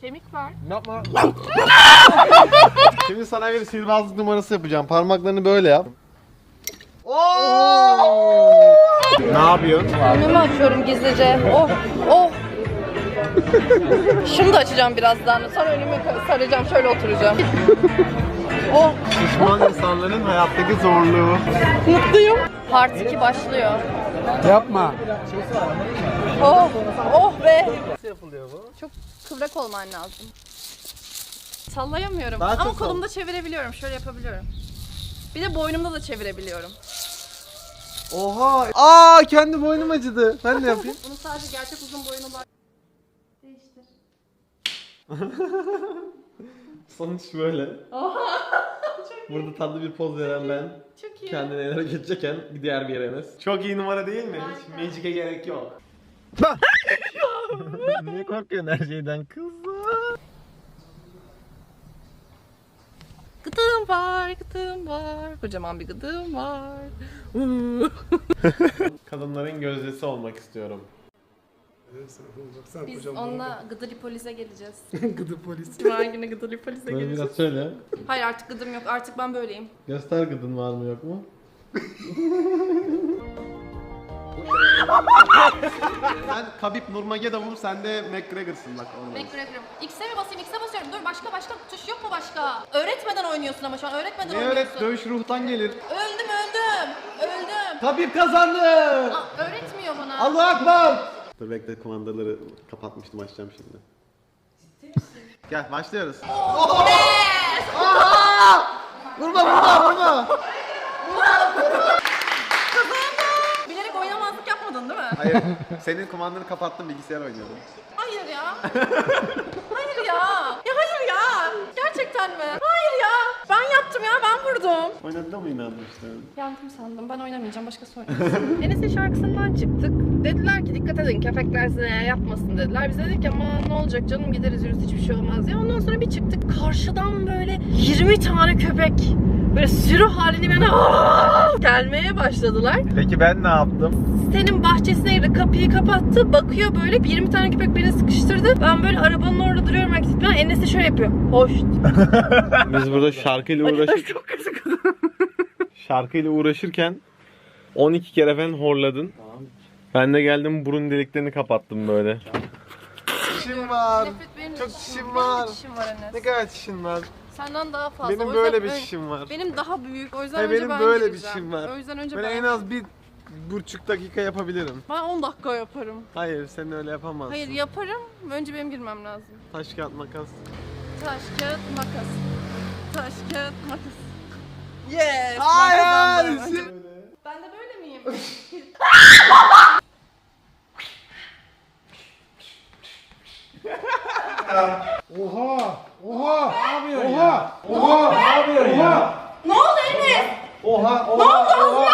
Kemik var. Yapma. Şimdi sana bir sihirbazlık numarası yapacağım. Parmaklarını böyle yap. ne yapıyorsun? Önümü açıyorum gizlice. Oh, oh. Şunu da açacağım birazdan. Sonra önümü saracağım. Şöyle oturacağım. Oh, Şişman insanların hayattaki zorluğu. mutluyum. Part 2 başlıyor. Yapma. Oh, oh be. Nasıl yapılıyor bu? Çok kıvrak olman lazım. Sallayamıyorum Daha ama çok sal. kolumda çevirebiliyorum. Şöyle yapabiliyorum. Bir de boynumda da çevirebiliyorum. Oha! Aa kendi boynum acıdı. Ben de yapayım. Bunu sadece gerçek uzun boyun olan değiştir. Sonuç böyle. Burada tatlı bir poz veren ben. Çok iyi. Kendine el hareket çeken diğer bir Enes. Çok iyi numara değil mi? Hiç Magic'e gerek yok. Niye korkuyorsun her şeyden kızım? Gıdığım var, gıdığım var. Kocaman bir gıdığım var. Kadınların gözdesi olmak istiyorum. Biz onunla Gıdalipolis'e geleceğiz. Gıdı polis. Cuma günü Gıdalipolis'e Böyle geleceğiz. biraz söyle. Hayır artık gıdım yok. Artık ben böyleyim. Göster gıdın var mı yok mu? sen Khabib Nurmagomedov sen de McGregor'sın bak onu. McGregor'ım. X'e mi basayım? X'e basıyorum. Dur başka başka tuş yok mu başka? Öğretmeden oynuyorsun ama şu an. Öğretmeden Ne oynuyorsun. öğret dövüş ruhtan gelir. Öldüm öldüm. Öldüm. Khabib kazandı. Aa, öğretmiyor bana. Allah akbar. Dur bekle kumandaları kapatmıştım açacağım şimdi. Gel başlıyoruz. Vurma vurma vurma. Bilerek oynamazlık yapmadın değil mi? Hayır senin kumandanı kapattım bilgisayar oynuyordum. Hayır ya. Hayır ya. Ya hayır ya. Gerçekten mi? Hayır ya. Ben yaptım ya. Ben vurdum. Oynadığına mı inanmıştın? Yandım sandım. Ben oynamayacağım. Başkası oynasın. Enes'in şarkısından çıktık. Dediler ki dikkat edin köpekler size yapmasın dediler. Biz dedik ki ama ne olacak canım gideriz yürürüz hiçbir şey olmaz ya. Ondan sonra bir çıktık. Karşıdan böyle 20 tane köpek böyle sürü halini bana gelmeye başladılar. Peki ben ne yaptım? Sitenin bahçesine girdi. Kapıyı kapattı. Bakıyor böyle 20 tane köpek beni sıkıştırdı. Ben böyle arabanın orada duruyorum. Herkes falan. Enes de şöyle yapıyor. Hoş. Biz burada şarkıyla uğraşır Çok kötü şarkıyla uğraşırken 12 kere falan horladın. Ben de geldim burun deliklerini kapattım böyle. Çişim var. Nefret benim de Çok çişim- var. de çişim var Enes. Ne kadar çişim var. Senden daha fazla. Benim O yüzden böyle bir ön- çişim var. Benim daha büyük. O yüzden Hayır, önce benim ben böyle bir gireceğim. çişim var. O yüzden önce Ben ben. en az bir buçuk dakika yapabilirim. Ben 10 dakika yaparım. Hayır sen öyle yapamazsın. Hayır yaparım. Önce benim girmem lazım. Taş kağıt makas. Taş, kağıt, makas. Taş, kağıt, makas. Yes! ben Hayır. kazandım. Ben de böyle miyim? Oha! Oha! Ne yapıyorsun ya? Oha! Ne yapıyorsun ya? ne oldu Enes? Oha Ne oldu? Ağzından